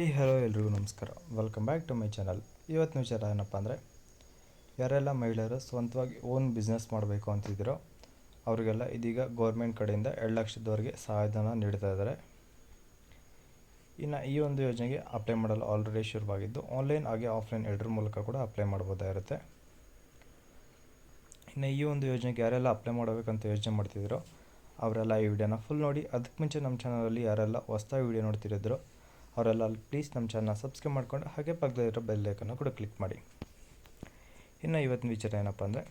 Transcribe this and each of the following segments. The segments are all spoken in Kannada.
ಹಾಯ್, ಹಲೋ ಎಲ್ರಿಗೂ ನಮಸ್ಕಾರ. Welcome back to my channel ಇವತ್ತಿನ ವಿಚಾರ ಏನಪ್ಪ ಅಂದರೆ, ಯಾರೆಲ್ಲ ಮಹಿಳೆಯರು ಸ್ವಂತವಾಗಿ ಓನ್ ಬಿಸ್ನೆಸ್ ಮಾಡಬೇಕು ಅಂತಿದ್ದೀರೋ, ಅವರಿಗೆಲ್ಲ ಇದೀಗ ಗೌರ್ಮೆಂಟ್ ಕಡೆಯಿಂದ ಎರಡು ಲಕ್ಷದವರೆಗೆ ಸಹಾಯಧನ ನೀಡ್ತಾ ಇದ್ದಾರೆ. ಇನ್ನು ಈ ಒಂದು ಯೋಜನೆಗೆ ಅಪ್ಲೈ ಮಾಡಲು ಆಲ್ರೆಡಿ ಶುರುವಾಗಿದ್ದು ಆನ್ಲೈನ್ ಹಾಗೆ ಆಫ್ಲೈನ್ ಎರಡರ ಮೂಲಕ ಕೂಡ ಅಪ್ಲೈ ಮಾಡ್ಬೋದಾಗಿರುತ್ತೆ ಇನ್ನು ಈ ಒಂದು ಯೋಜನೆಗೆ ಯಾರೆಲ್ಲ ಅಪ್ಲೈ ಮಾಡಬೇಕಂತ ಯೋಚನೆ ಮಾಡ್ತಿದ್ದೀರೋ, ಅವರೆಲ್ಲ ಈ ವಿಡಿಯೋನ ಫುಲ್ ನೋಡಿ ಅದಕ್ಕೆ ಮುಂಚೆ ನಮ್ಮ ಚಾನಲಲ್ಲಿ ಯಾರೆಲ್ಲ ಹೊಸ್ತಾಗಿ ವಿಡಿಯೋ ನೋಡ್ತಿರಿದ್ರೋ ಅವರೆಲ್ಲ ಪ್ಲೀಸ್ ನಮ್ಮ ಚಾನಲ್ ಸಬ್ಸ್ಕ್ರೈಬ್ ಮಾಡ್ಕೊಂಡು ಹಾಗೆ ಪಕ್ಕದಲ್ಲಿರೋ ಬೆಲ್ ಲೈಕನ್ನು ಕೂಡ ಕ್ಲಿಕ್ ಮಾಡಿ. ಇನ್ನು ಇವತ್ತಿನ ವಿಚಾರ ಏನಪ್ಪ ಅಂದರೆ,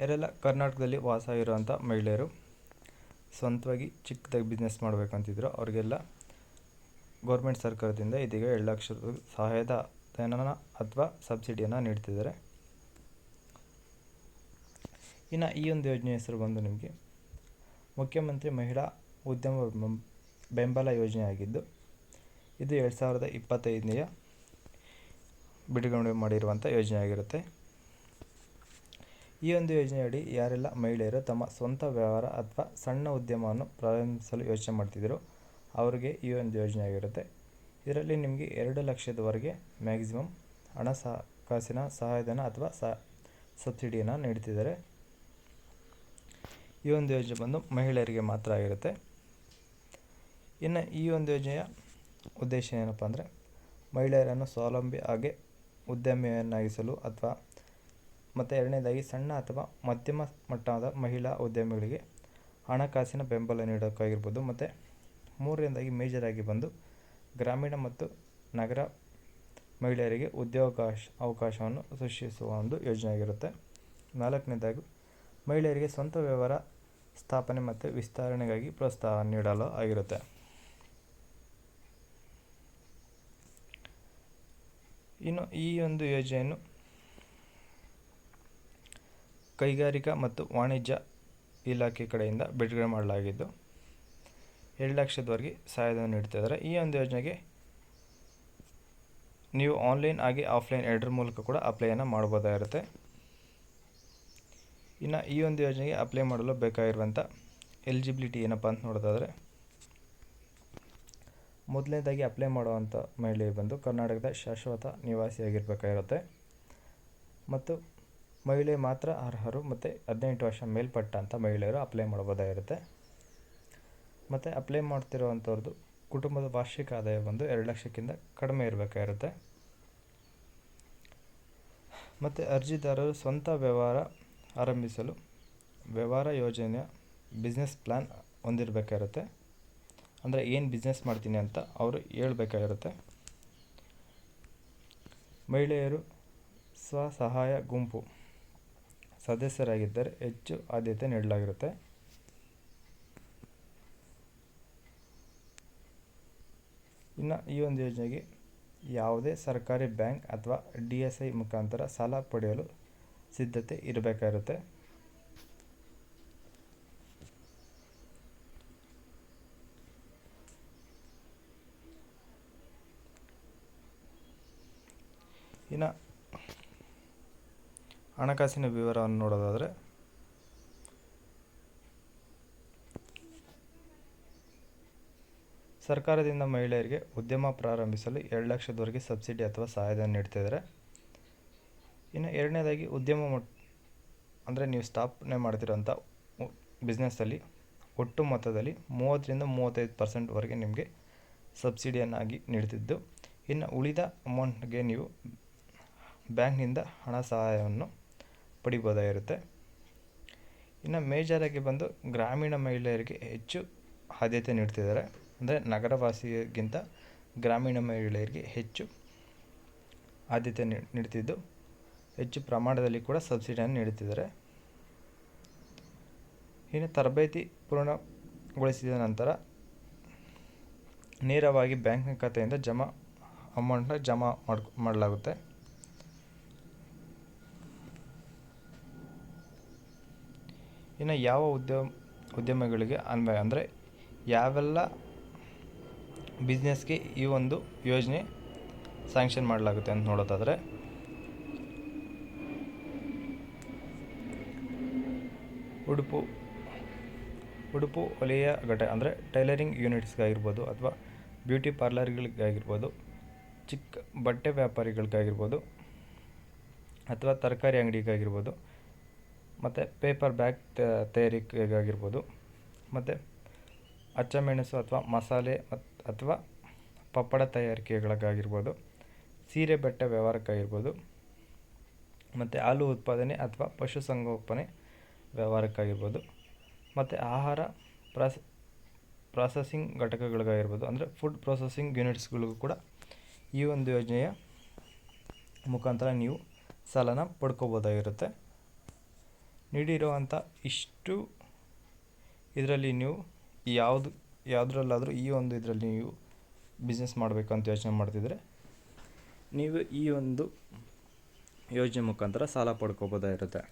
ಯಾರೆಲ್ಲ ಕರ್ನಾಟಕದಲ್ಲಿ ವಾಸ ಇರುವಂಥ ಮಹಿಳೆಯರು ಸ್ವಂತವಾಗಿ ಚಿಕ್ಕದಾಗಿ ಬಿಸ್ನೆಸ್ ಮಾಡಬೇಕಂತಿದ್ರು ಅವರಿಗೆಲ್ಲ ಗೌರ್ಮೆಂಟ್ ಸರ್ಕಾರದಿಂದ ಇದೀಗ ಎರಡು ಲಕ್ಷ ರೂಪಾಯಿ ಸಹಾಯದ ಧನನ ಅಥವಾ ಸಬ್ಸಿಡಿಯನ್ನು ನೀಡ್ತಿದ್ದಾರೆ. ಇನ್ನು ಈ ಒಂದು ಯೋಜನೆ ಹೆಸರು ಬಂದು ನಿಮಗೆ ಮುಖ್ಯಮಂತ್ರಿ ಮಹಿಳಾ ಉದ್ಯಮ ಬೆಂಬಲ ಯೋಜನೆಯಾಗಿದ್ದು ಇದು ಎರಡು ಸಾವಿರದ ಇಪ್ಪತ್ತೈದನೆಯ ಬಿಡುಗಡೆ ಮಾಡಿರುವಂಥ ಯೋಜನೆಯಾಗಿರುತ್ತೆ ಈ ಒಂದು ಯೋಜನೆಯಡಿ ಯಾರೆಲ್ಲ ಮಹಿಳೆಯರು ತಮ್ಮ ಸ್ವಂತ ವ್ಯವಹಾರ ಅಥವಾ ಸಣ್ಣ ಉದ್ಯಮವನ್ನು ಪ್ರಾರಂಭಿಸಲು ಯೋಚನೆ ಮಾಡ್ತಿದ್ದರು ಅವರಿಗೆ ಈ ಒಂದು ಯೋಜನೆ ಆಗಿರುತ್ತೆ. ಇದರಲ್ಲಿ ನಿಮಗೆ ಎರಡು ಲಕ್ಷದವರೆಗೆ ಮ್ಯಾಕ್ಸಿಮಮ್ ಹಣ ಸಹ ಕಾಸಿನ ಸಹಾಯಧನ ಅಥವಾ ಸ, ಸಬ್ಸಿಡಿಯನ್ನು ನೀಡ್ತಿದ್ದಾರೆ. ಈ ಒಂದು ಯೋಜನೆ ಬಂದು ಮಹಿಳೆಯರಿಗೆ ಮಾತ್ರ ಆಗಿರುತ್ತೆ. ಇನ್ನು ಈ ಒಂದು ಯೋಜನೆಯ ಉದ್ದೇಶ ಏನಪ್ಪ ಅಂದರೆ, ಮಹಿಳೆಯರನ್ನು ಸ್ವಾವಲಂಬಿ ಹಾಗೆ ಉದ್ಯಮಿಯನ್ನಾಗಿಸಲು ಅಥವಾ ಮತ್ತು ಎರಡನೇದಾಗಿ ಸಣ್ಣ ಅಥವಾ ಮಧ್ಯಮ ಮಟ್ಟದ ಮಹಿಳಾ ಉದ್ಯಮಿಗಳಿಗೆ ಹಣಕಾಸಿನ ಬೆಂಬಲ ನೀಡೋಕ್ಕಾಗಿರ್ಬೋದು. ಮತ್ತು ಮೂರನೇದಾಗಿ ಮೇಜರಾಗಿ ಬಂದು ಗ್ರಾಮೀಣ ಮತ್ತು ನಗರ ಮಹಿಳೆಯರಿಗೆ ಉದ್ಯೋಗಾಶ ಅವಕಾಶವನ್ನು ಸೃಷ್ಟಿಸುವ ಒಂದು ಯೋಜನೆ ಆಗಿರುತ್ತೆ ನಾಲ್ಕನೇದಾಗಿ ಮಹಿಳೆಯರಿಗೆ ಸ್ವಂತ ವ್ಯವಹಾರ ಸ್ಥಾಪನೆ ಮತ್ತು ವಿಸ್ತರಣೆಗಾಗಿ ಪ್ರೋತ್ಸಾಹ ನೀಡಲು ಆಗಿರುತ್ತೆ. ಇನ್ನು ಈ ಒಂದು ಯೋಜನೆಯನ್ನು ಕೈಗಾರಿಕಾ ಮತ್ತು ವಾಣಿಜ್ಯ ಇಲಾಖೆ ಕಡೆಯಿಂದ ಬಿಡುಗಡೆ ಮಾಡಲಾಗಿದ್ದು, ಎರಡು ಲಕ್ಷದವರೆಗೆ ಸಹಾಯಧನ ನೀಡ್ತಿದ್ದಾರೆ ಈ ಒಂದು ಯೋಜನೆಗೆ ನೀವು ಆನ್ಲೈನ್ ಆಗಿ ಆಫ್ಲೈನ್ ಎರಡರ ಮೂಲಕ ಕೂಡ ಅಪ್ಲೈಯನ್ನು ಮಾಡ್ಬೋದಾಗಿರುತ್ತೆ ಇನ್ನು ಈ ಒಂದು ಯೋಜನೆಗೆ ಅಪ್ಲೈ ಮಾಡಲು ಬೇಕಾಗಿರುವಂಥ ಎಲಿಜಿಬಿಲಿಟಿ ಏನಪ್ಪ ಅಂತ ನೋಡೋದಾದರೆ ಮೊದಲನೇದಾಗಿ ಅಪ್ಲೈ ಮಾಡುವಂಥ ಮಹಿಳೆ ಬಂದು ಕರ್ನಾಟಕದ ಶಾಶ್ವತ ನಿವಾಸಿಯಾಗಿರಬೇಕಾಗಿರುತ್ತೆ ಮತ್ತು ಮಹಿಳೆ ಮಾತ್ರ ಅರ್ಹರು ಮತ್ತು ಹದಿನೆಂಟು ವರ್ಷ ಮೇಲ್ಪಟ್ಟಂಥ ಮಹಿಳೆಯರು ಅಪ್ಲೈ ಮಾಡಬಹುದಾಗಿರುತ್ತೆ ಮತ್ತು ಅಪ್ಲೈ ಮಾಡ್ತಿರೋವಂಥವ್ರದ್ದು ಕುಟುಂಬದ ವಾರ್ಷಿಕ ಆದಾಯ ಬಂದು ಎರಡು ಲಕ್ಷಕ್ಕಿಂತ ಕಡಿಮೆ ಇರಬೇಕಾಗಿರುತ್ತೆ. ಮತ್ತು ಅರ್ಜಿದಾರರು ಸ್ವಂತ ವ್ಯವಹಾರ ಆರಂಭಿಸಲು ವ್ಯವಹಾರ ಯೋಜನೆಯ ಬಿಸ್ನೆಸ್ ಪ್ಲ್ಯಾನ್ ಹೊಂದಿರಬೇಕಾಗಿರುತ್ತೆ. ಅಂದರೆ ಏನು ಬಿಸ್ನೆಸ್ ಮಾಡ್ತೀನಿ ಅಂತ ಅವರು ಹೇಳಬೇಕಾಗಿರುತ್ತೆ. ಮಹಿಳೆಯರು ಸ್ವಸಹಾಯ ಗುಂಪು. ಸದಸ್ಯರಾಗಿದ್ದರೆ ಹೆಚ್ಚು ಆದ್ಯತೆ ನೀಡಲಾಗಿರುತ್ತೆ. ಇನ್ನು ಈ ಒಂದು ಯೋಜನೆಗೆ ಯಾವುದೇ ಸರ್ಕಾರಿ ಬ್ಯಾಂಕ್ ಅಥವಾ ಡಿ ಎಸ್ ಐ ಮುಖಾಂತರ ಸಾಲ ಪಡೆಯಲು ಸಿದ್ಧತೆ ಇರಬೇಕಾಗಿರುತ್ತೆ. ಇನ್ನು ಹಣಕಾಸಿನ ವಿವರವನ್ನು ನೋಡೋದಾದರೆ ಸರ್ಕಾರದಿಂದ ಮಹಿಳೆಯರಿಗೆ ಉದ್ಯಮ ಪ್ರಾರಂಭಿಸಲು ಎರಡು ಲಕ್ಷದವರೆಗೆ ಸಬ್ಸಿಡಿ ಅಥವಾ ಸಹಾಯಧನ ನೀಡ್ತಿದ್ದಾರೆ ಇನ್ನು ಎರಡನೇದಾಗಿ ಉದ್ಯಮ ಮಟ್ ಅಂದರೆ ನೀವು ಸ್ಥಾಪನೆ ಮಾಡ್ತಿರೋಂಥ ಬಿಸ್ನೆಸ್ಸಲ್ಲಿ ಒಟ್ಟು ಮೊತ್ತದಲ್ಲಿ ಮೂವತ್ತರಿಂದ ಮೂವತ್ತೈದು ಪರ್ಸೆಂಟ್ವರೆಗೆ ನಿಮಗೆ ಸಬ್ಸಿಡಿಯನ್ನಾಗಿ ನೀಡ್ತಿದ್ದು. ಇನ್ನು ಉಳಿದ ಅಮೌಂಟ್ಗೆ ನೀವು ಬ್ಯಾಂಕ್ನಿಂದ ಹಣ ಸಹಾಯವನ್ನು ಪಡಿಬೋದಾಗಿರುತ್ತೆ ಇನ್ನು ಮೇಜರಾಗಿ ಬಂದು ಗ್ರಾಮೀಣ ಮಹಿಳೆಯರಿಗೆ ಹೆಚ್ಚು ಆದ್ಯತೆ ನೀಡ್ತಿದ್ದಾರೆ. ಅಂದರೆ ನಗರವಾಸಿಗಿಂತ ಗ್ರಾಮೀಣ ಮಹಿಳೆಯರಿಗೆ ಹೆಚ್ಚು ಆದ್ಯತೆ ನೀಡ್ತಿದ್ದು. ಹೆಚ್ಚು ಪ್ರಮಾಣದಲ್ಲಿ ಕೂಡ ಸಬ್ಸಿಡಿಯನ್ನು ನೀಡುತ್ತಿದ್ದಾರೆ. ಇನ್ನು ತರಬೇತಿ ಪೂರ್ಣಗೊಳಿಸಿದ ನಂತರ ನೇರವಾಗಿ ಬ್ಯಾಂಕ್ನ ಖಾತೆಯಿಂದ ಜಮಾ, ಅಮೌಂಟ್ನ ಜಮಾ ಮಾಡ್ ಮಾಡಲಾಗುತ್ತೆ. ಇನ್ನು ಯಾವ ಉದ್ಯಮ, ಉದ್ಯಮಗಳಿಗೆ ಅನ್ವಯ? ಅಂದರೆ ಯಾವೆಲ್ಲ ಬಿಸ್ನೆಸ್ಗೆ ಈ ಒಂದು ಯೋಜನೆ ಸ್ಯಾಂಕ್ಷನ್ ಮಾಡಲಾಗುತ್ತೆ ಅಂತ ನೋಡೋದಾದರೆ, ಉಡುಪು ಉಡುಪು ವಲಯ ಘಟ ಅಂದರೆ ಟೈಲರಿಂಗ್ ಯೂನಿಟ್ಸ್ಗಾಗಿರ್ಬೋದು ಅಥವಾ ಬ್ಯೂಟಿ ಪಾರ್ಲರ್ಗಳಿಗಾಗಿರ್ಬೋದು, ಚಿಕ್ಕ ಬಟ್ಟೆ ವ್ಯಾಪಾರಿಗಳಿಗಾಗಿರ್ಬೋದು, ಅಥವಾ ತರಕಾರಿ ಅಂಗಡಿಗಾಗಿರ್ಬೋದು ಮತ್ತು ಪೇಪರ್ ಬ್ಯಾಗ್ ತಯಾರಿಕೆಗಾಗಿರ್ಬೋದು. ಮತ್ತು ಅಚ್ಚಮೆಣಸು ಅಥವಾ ಮಸಾಲೆ ಅಥವಾ ಪಪ್ಪಡ ತಯಾರಿಕೆಗಳಿಗಾಗಿರ್ಬೋದು ಸೀರೆ, ಬಟ್ಟೆ ವ್ಯವಹಾರಕ್ಕಾಗಿರ್ಬೋದು. ಮತ್ತು ಹಾಲು ಉತ್ಪಾದನೆ ಅಥವಾ ಪಶುಸಂಗೋಪನೆ ವ್ಯವಹಾರಕ್ಕಾಗಿರ್ಬೋದು. ಮತ್ತು ಆಹಾರ ಪ್ರಾಸ ಪ್ರಾಸೆಸಿಂಗ್ ಘಟಕಗಳಿಗಾಗಿರ್ಬೋದು. ಅಂದರೆ ಫುಡ್ ಪ್ರೊಸೆಸಿಂಗ್ ಯೂನಿಟ್ಸ್ಗಳಿಗೂ ಕೂಡ ಈ ಒಂದು ಯೋಜನೆಯ ಮುಖಾಂತರ ನೀವು ಸಾಲನ ಪಡ್ಕೋಬೋದಾಗಿರುತ್ತೆ. ನೀಡಿರುವಂಥ ಇಷ್ಟು ಇದರಲ್ಲಿ ನೀವು ಯಾವುದು, ಯಾವುದ್ರಲ್ಲಾದರೂ ಈ ಒಂದು ಇದರಲ್ಲಿ ನೀವು ಬಿಸ್ನೆಸ್ ಅಂತ ಯೋಚನೆ ಮಾಡ್ತಿದ್ರೆ ನೀವು ಈ ಒಂದು ಯೋಜನೆ ಮುಖಾಂತರ ಸಾಲ ಪಡ್ಕೋಬೋದಾಗಿರುತ್ತೆ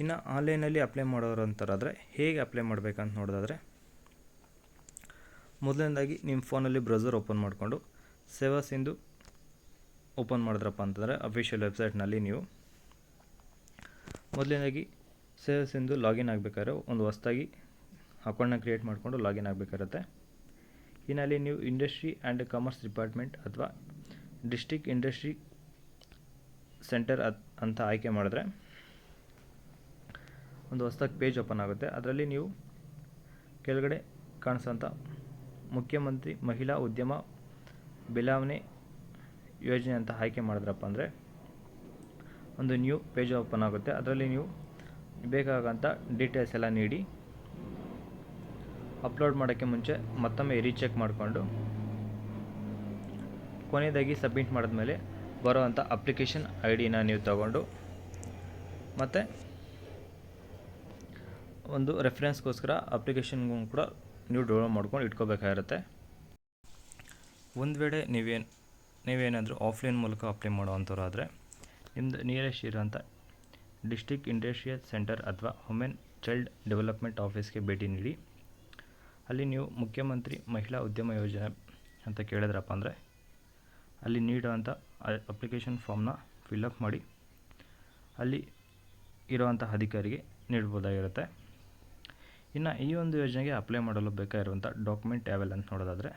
ಇನ್ನು ಆನ್ಲೈನಲ್ಲಿ ಅಪ್ಲೈ ಮಾಡೋರು ಅಂತಾರಾದರೆ ಹೇಗೆ ಅಪ್ಲೈ ಮಾಡಬೇಕಂತ ನೋಡೋದಾದರೆ ಮೊದಲನೇದಾಗಿ ನಿಮ್ಮ ಫೋನಲ್ಲಿ ಬ್ರೌಸರ್ ಓಪನ್ ಮಾಡಿಕೊಂಡು ಸೇವಾ ಸಿಂಧು ಓಪನ್ ಮಾಡಿದ್ರಪ್ಪ ಅಂತಂದರೆ ಅಫಿಷಿಯಲ್ ವೆಬ್ಸೈಟ್ನಲ್ಲಿ ನೀವು ಮೊದಲನೇದಾಗಿ ಸೇಲ್ಸ್ ಸಿಂಧು ಲಾಗಿನ್ ಆಗಬೇಕಾದ್ರೆ ಒಂದು ಹೊಸ್ದಾಗಿ ಅಕೌಂಟ್ನ ಕ್ರಿಯೇಟ್ ಮಾಡಿಕೊಂಡು ಲಾಗಿನ್ ಆಗಬೇಕಾಗುತ್ತೆ. ಇನ್ನಲ್ಲಿ ನೀವು ಇಂಡಸ್ಟ್ರಿ ಆ್ಯಂಡ್ ಕಾಮರ್ಸ್ ಡಿಪಾರ್ಟ್ಮೆಂಟ್ ಅಥವಾ ಡಿಸ್ಟಿಕ್ ಇಂಡಸ್ಟ್ರಿ ಸೆಂಟರ್ ಅಂತ ಆಯ್ಕೆ ಮಾಡಿದ್ರೆ ಒಂದು ಹೊಸ್ದಾಗಿ ಪೇಜ್ ಓಪನ್ ಆಗುತ್ತೆ. ಅದರಲ್ಲಿ ನೀವು ಕೆಳಗಡೆ ಕಾಣಿಸೋಂಥ ಮುಖ್ಯಮಂತ್ರಿ ಮಹಿಳಾ ಉದ್ಯಮ ಬೆಳಾವಣೆ ಯೋಜನೆ ಅಂತ ಆಯ್ಕೆ ಮಾಡಿದ್ರಪ್ಪ ಅಂದರೆ ಒಂದು ನ್ಯೂ ಪೇಜ್ ಓಪನ್ ಆಗುತ್ತೆ. ಅದರಲ್ಲಿ ನೀವು ಬೇಕಾಗಂಥ ಡೀಟೇಲ್ಸ್ ಎಲ್ಲ ನೀಡಿ. ಅಪ್ಲೋಡ್ ಮಾಡೋಕ್ಕೆ ಮುಂಚೆ ಮತ್ತೊಮ್ಮೆ ರೀಚೆಕ್ ಮಾಡಿಕೊಂಡು. ಕೊನೆಯದಾಗಿ ಸಬ್ಮಿಟ್ ಮಾಡಿದ್ಮೇಲೆ ಬರೋವಂಥ ಅಪ್ಲಿಕೇಶನ್ ಐ ಡಿನ ನೀವು ತಗೊಂಡು. ಮತ್ತು ಒಂದು ರೆಫರೆನ್ಸ್ಗೋಸ್ಕರ ಅಪ್ಲಿಕೇಶನ್ಗೂ ಕೂಡ ನೀವು ಡೌನ್ಲೋಡ್ ಮಾಡ್ಕೊಂಡು ಇಟ್ಕೋಬೇಕಾಗಿರುತ್ತೆ. ಒಂದು ವೇಳೆ ನೀವೇನು, ನೀವೇನಾದರೂ ಆಫ್ಲೈನ್ ಮೂಲಕ ಅಪ್ಲೈ ಮಾಡುವಂಥವ್ರು ಆದರೆ ನಿಮ್ಮದು ನಿಯರೆಸ್ಟ್ ಇರೋಂಥ ಡಿಸ್ಟಿಕ್ ಇಂಡಸ್ಟ್ರಿಯಲ್ ಸೆಂಟರ್ ಅಥವಾ ವುಮೆನ್ ಚೈಲ್ಡ್ ಡೆವಲಪ್ಮೆಂಟ್ ಆಫೀಸ್ಗೆ ಭೇಟಿ ನೀಡಿ. ಅಲ್ಲಿ ನೀವು ಮುಖ್ಯಮಂತ್ರಿ ಮಹಿಳಾ ಉದ್ಯಮ ಯೋಜನೆ ಅಂತ ಕೇಳಿದ್ರಪ್ಪ ಅಂದರೆ ಅಲ್ಲಿ ನೀಡುವಂಥ ಅಪ್ಲಿಕೇಶನ್ ಫಾರ್ಮ್ನ ಫಿಲ್ಲಪ್ ಮಾಡಿ ಅಲ್ಲಿ ಇರುವಂಥ ಅಧಿಕಾರಿಗೆ ನೀಡ್ಬೋದಾಗಿರುತ್ತೆ. ಇನ್ನು ಈ ಒಂದು ಯೋಜನೆಗೆ ಅಪ್ಲೈ ಮಾಡಲು ಬೇಕಾಗಿರುವಂಥ ಡಾಕ್ಯುಮೆಂಟ್ ಯಾವೆಲ್ಲ ಅಂತ ನೋಡೋದಾದರೆ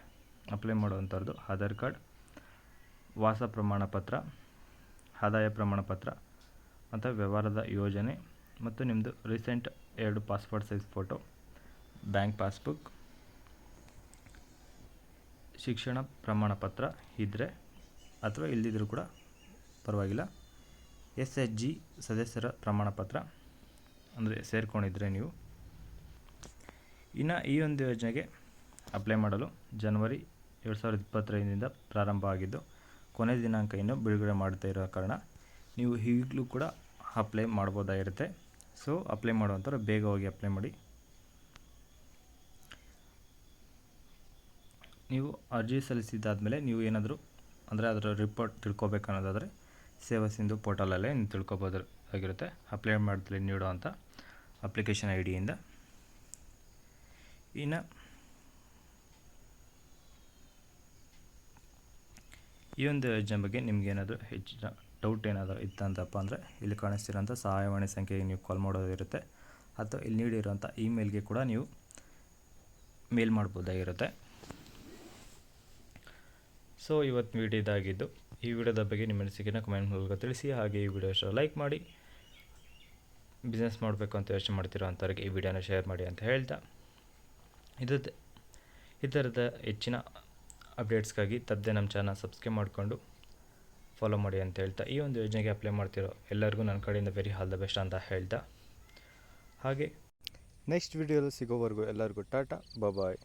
ಅಪ್ಲೈ ಮಾಡುವಂಥದ್ದು ಆಧಾರ್ ಕಾರ್ಡ್, ವಾಸ ಪ್ರಮಾಣ ಪತ್ರ ಆದಾಯ ಪ್ರಮಾಣ ಪತ್ರ ಮತ್ತು ವ್ಯವಹಾರದ ಯೋಜನೆ ಮತ್ತು ನಿಮ್ಮದು ರೀಸೆಂಟ್ ಎರಡು passport size photo, bank passbook, ಶಿಕ್ಷಣ ಪ್ರಮಾಣ ಪತ್ರ ಇದ್ದರೆ ಅಥವಾ ಇಲ್ಲದಿದ್ದರೂ ಕೂಡ ಪರವಾಗಿಲ್ಲ. ಎಸ್ ಎಚ್ ಜಿ ಸದಸ್ಯರ ಪ್ರಮಾಣ ಪತ್ರ ಅಂದರೆ ಸೇರ್ಕೊಂಡಿದ್ರೆ ನೀವು. ಇನ್ನು ಈ ಒಂದು ಯೋಜನೆಗೆ ಅಪ್ಲೈ ಮಾಡಲು ಜನವರಿ ಎರಡು ಸಾವಿರದ ಇಪ್ಪತ್ತೈದರಿಂದ ಪ್ರಾರಂಭ ಆಗಿದ್ದು ಕೊನೆ ದಿನಾಂಕ ಇನ್ನೂ ಬಿಡುಗಡೆ ಮಾಡ್ತಾ ಇರೋ ಕಾರಣ ನೀವು ಈಗಲೂ ಕೂಡ ಅಪ್ಲೈ ಮಾಡ್ಬೋದಾಗಿರುತ್ತೆ ಸೊ ಅಪ್ಲೈ ಮಾಡುವಂಥವ್ರು ಬೇಗ ಹೋಗಿ ಅಪ್ಲೈ ಮಾಡಿ. ನೀವು ಅರ್ಜಿ ಸಲ್ಲಿಸಿದ್ದಾದಮೇಲೆ ನೀವು ಏನಾದರೂ ಅಂದರೆ ಅದರ ರಿಪೋರ್ಟ್ ತಿಳ್ಕೊಬೇಕು ಅನ್ನೋದಾದರೆ ಸೇವಾ ಸಿಂಧು ಪೋರ್ಟಲಲ್ಲೇ ನೀವು ತಿಳ್ಕೊಬೋದು ಆಗಿರುತ್ತೆ. ಅಪ್ಲೈ ಮಾಡಿದ್ರೆ ನೀಡುವಂಥ ಅಪ್ಲಿಕೇಶನ್ ಐ ಡಿಯಿಂದ ಇನ್ನು ಈ ಒಂದು ಯೋಜನೆ ಬಗ್ಗೆ ನಿಮ್ಗೆ ಏನಾದರೂ ಹೆಚ್ಚಿನ ಡೌಟ್ ಏನಾದರೂ ಇತ್ತಂತಪ್ಪ ಅಂದರೆ ಇಲ್ಲಿ ಕಾಣಿಸ್ತಿರೋಂಥ ಸಹಾಯವಾಣಿ ಸಂಖ್ಯೆಗೆ ನೀವು ಕಾಲ್ ಮಾಡೋದಿರುತ್ತೆ. ಅಥವಾ ಇಲ್ಲಿ ನೀಡಿರುವಂಥ ಇಮೇಲ್ಗೆ ಕೂಡ ನೀವು ಮೇಲ್ ಮಾಡ್ಬೋದಾಗಿರುತ್ತೆ. ಸೊ ಇವತ್ತು ವಿಡಿಯೋ ಇದಾಗಿದ್ದು ಈ ವಿಡಿಯೋದ ಬಗ್ಗೆ ನಿಮ್ಮ ಅನಿಸಿಕೆನ ಕಮೆಂಟ್ ಮೂಲಕ ತಿಳಿಸಿ, ಹಾಗೆ ಈ ವಿಡಿಯೋ ಇಷ್ಟ ಲೈಕ್ ಮಾಡಿ ಬಿಸ್ನೆಸ್ ಮಾಡಬೇಕು ಅಂತ ಯೋಚನೆ ಮಾಡ್ತಿರೋ ಅಂಥವ್ರಿಗೆ ಈ ವಿಡಿಯೋನ ಶೇರ್ ಮಾಡಿ ಅಂತ ಹೇಳ್ತಾ ಇದು ಈ ಥರದ ಹೆಚ್ಚಿನ ಅಪ್ಡೇಟ್ಸ್ಗಾಗಿ ತಪ್ಪದೆ ನಮ್ಮ ಚಾನಲ್ ಸಬ್ಸ್ಕ್ರೈಬ್ ಮಾಡಿಕೊಂಡು ಫಾಲೋ ಮಾಡಿ ಅಂತ ಹೇಳ್ತಾ ಈ ಒಂದು ಯೋಜನೆಗೆ ಅಪ್ಲೈ ಮಾಡ್ತಿರೋ ಎಲ್ಲರಿಗೂ ನನ್ನ ಕಡೆಯಿಂದ ವೆರಿ ಆಲ್ ದ ಬೆಸ್ಟ್ ಅಂತ ಹೇಳ್ತಾ ಹಾಗೆ ನೆಕ್ಸ್ಟ್ ವಿಡಿಯೋದಲ್ಲಿ ಸಿಗೋವರೆಗೂ ಎಲ್ಲರಿಗೂ ಟಾಟಾ ಬಾಯ್